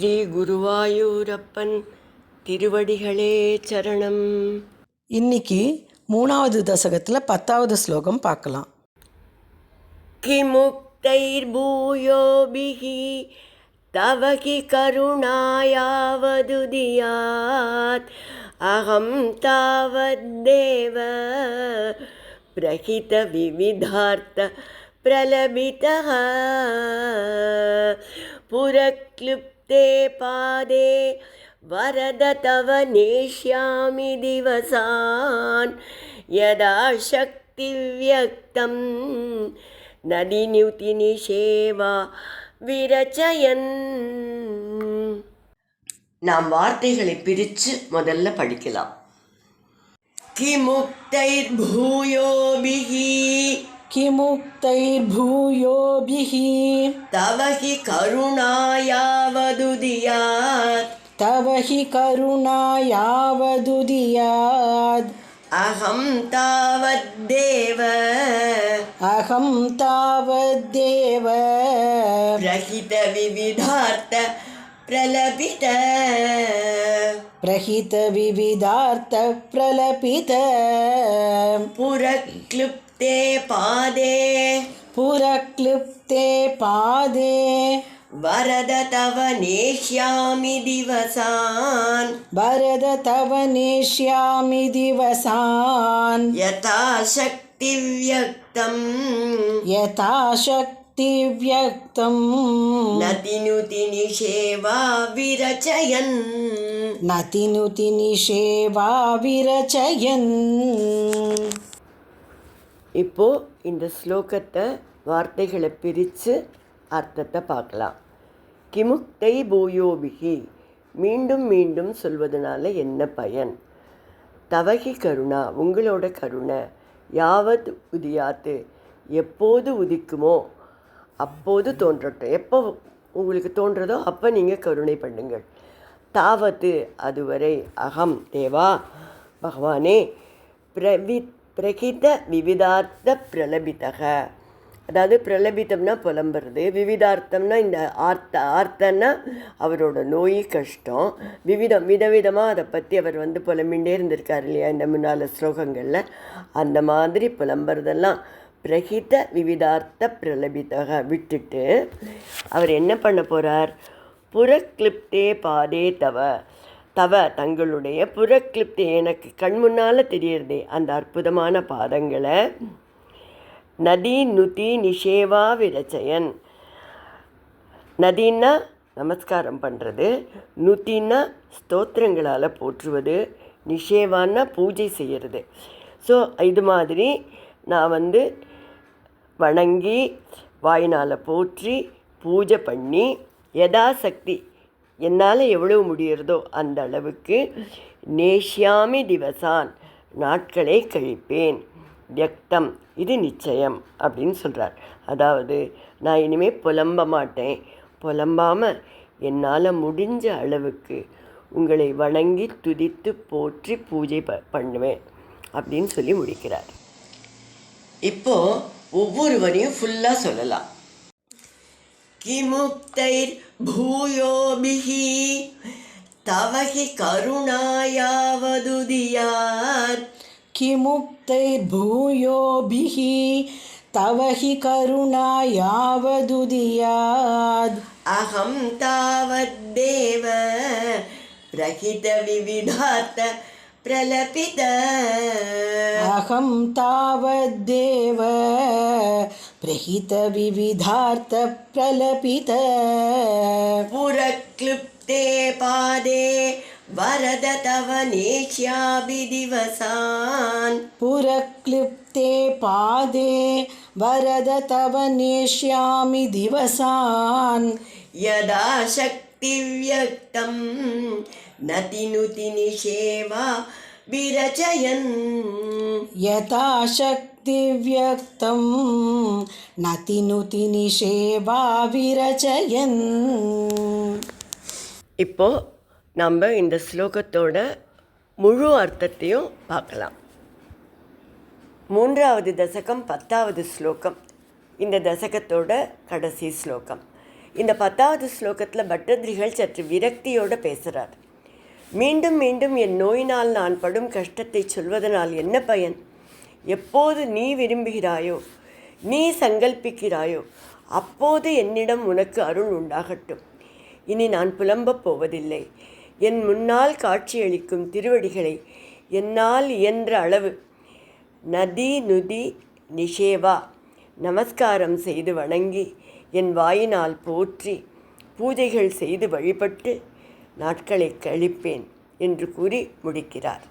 ஸ்ரீ குருவாயூரப்பன் திருவடிகளே சரணம். இன்னைக்கு மூணாவது தசகத்தில் பத்தாவது ஸ்லோகம் பார்க்கலாம். கிமுக்தைர் பூயோபிகி தவகி கருணாயாவதுதியாத் அகம் தாவத்தேவ பிரகித விவிதார்த்த பிரலபித புரக்லுப் पुरक्लृप्ते पादे वरद तव नेष्यामि दिवसान् यदा शक्तिव्यक्तं நதிநியுத்தினிஷேவா விரச்சயன் நாம் வார்த்தைகளை பிரித்து முதல்ல படிக்கலாம் கிமுக்தைர் किमुक्तैर्भूयोभिः तव हि करुणायावदुदीयात् तव हि करुणायावदुदीयात् अहं तावद्देव अहं तावद्देव रहितविविधार्थ प्रलपित। प्रहित विविधार्थ प्रलपित पुरक्लुप्ते पादे। पुरक्लुप्ते पादे। वरद तव नेष्यामि दिवसान्। वरद तव नेष्यामि दिवसान्। यथाशक्तिव्यक्तं यथाशक्तिव्यक्तं नति నిషేవా విరచయన్ నతినుతి నిషేవా విరచయన్ இப்போ இந்த ஸ்லோகத்தை வார்த்தைகளை பிரித்து அர்த்தத்தை பார்க்கலாம். கிமுக்தை பூயோபிகி மீண்டும் மீண்டும் சொல்வதனால என்ன பயன்? தவகி கருணா உங்களோட கருணை. யாவத் உதியாத்து எப்போது உதிக்குமோ அப்போது தோன்றட்டும். எப்போ உங்களுக்கு தோன்றதோ அப்போ நீங்கள் கருணை பண்ணுங்கள். தாவத்து அதுவரை அகம் தேவா. பகவானே பிரவி பிரகித விவிதார்த்த பிரலபிதக. அதாவது பிரலபித்தம்னா புலம்புறது விவிதார்த்தம்னா இந்த ஆர்த்த ஆர்த்தன்னா அவரோட நோய் கஷ்டம். விவிதம் விதவிதமாக அதை பற்றி அவர் வந்து புலம்பின்றே இருந்திருக்கார் இல்லையா இந்த முன்னால் ஸ்லோகங்களில். அந்த மாதிரி புலம்புறதெல்லாம் பிரகித விவிதார்த்த பிரலபிதக விட்டுட்டு அவர் என்ன பண்ண போகிறார் புறக்லிப்தே பாதே தவ. தவ தங்களுடைய புறக்லிப்தே. எனக்கு கண் முன்னால் தெரியறதே அந்த அற்புதமான பாதங்களை. நதி நுதி நிஷேவா விரச்சயன் நதின்னா நமஸ்காரம் பண்ணுறது நுத்தின்னா ஸ்தோத்திரங்களால் போற்றுவது. நிஷேவான்னா பூஜை செய்கிறது ஸோ இது மாதிரி நான் வந்து வணங்கி வாயினால் போற்றி பூஜை பண்ணி யதாசக்தி. என்னால் எவ்வளவு முடியிறதோ அந்த அளவுக்கு நேஷ்யாமி திவசான் நாட்களை கழிப்பேன். வியக்தம். இது நிச்சயம் அப்படின்னு சொல்கிறார் அதாவது நான் இனிமேல் புலம்ப மாட்டேன். புலம்பாமல் என்னால் முடிஞ்ச அளவுக்கு உங்களை வணங்கி துதித்து போற்றி பூஜை ப பண்ணுவேன் அப்படின்னு சொல்லி முடிக்கிறார். இப்போ ஒவ்வொருவனையும் ஃபுல்லாக சொல்லலாம். கிமுக்தைர் பூயோபிஹி தவகி கருணாயாவதுதியார். கிமுக்தைர் பூயோபிஹி தவஹி கருணாயாவதுதியாத் அகம் தாவத் தேவ பிரகித விவிதாத்த प्रलपित। अहं तावद्देव प्रहितविविधार्थप्रलपित। पुरक्लृप्ते पादे वरद तव नेष्याभि दिवसान् पुरक्लिप्ते पादे वरद तव नेष्यामि दिवसान् यदा शक्तिव्यक्तं नतिनुतिनिषेवा विरचयन् यथा शक्तिव्यक्तं नतिनुतिनिषेवा विरचयन् இப்போ நம்ம இந்த ஸ்லோகத்தோட முழு அர்த்தத்தையும் பார்க்கலாம் மூன்றாவது தசகம் பத்தாவது ஸ்லோகம் இந்த தசகத்தோட கடைசி ஸ்லோகம் இந்த பத்தாவது ஸ்லோகத்தில் பட்டதிரிகள் சற்று விரக்தியோடு பேசுகிறார் மீண்டும் மீண்டும் என் நோயினால் நான் படும் கஷ்டத்தை சொல்வதனால் என்ன பயன்? எப்போது நீ விரும்புகிறாயோ நீ சங்கல்பிக்கிறாயோ அப்போது என்னிடம் உனக்கு அருள் உண்டாகட்டும். இனி நான் புலம்பப் போவதில்லை. என் முன்னால் காட்சியளிக்கும் திருவடிகளை என்னால் இயன்ற அளவு நதி நுதி நிஷேவா நமஸ்காரம் செய்து வணங்கி என் வாயினால் போற்றி பூஜைகள் செய்து வழிபட்டு நாட்களை கழிப்பேன் என்று கூறி முடிக்கிறார்.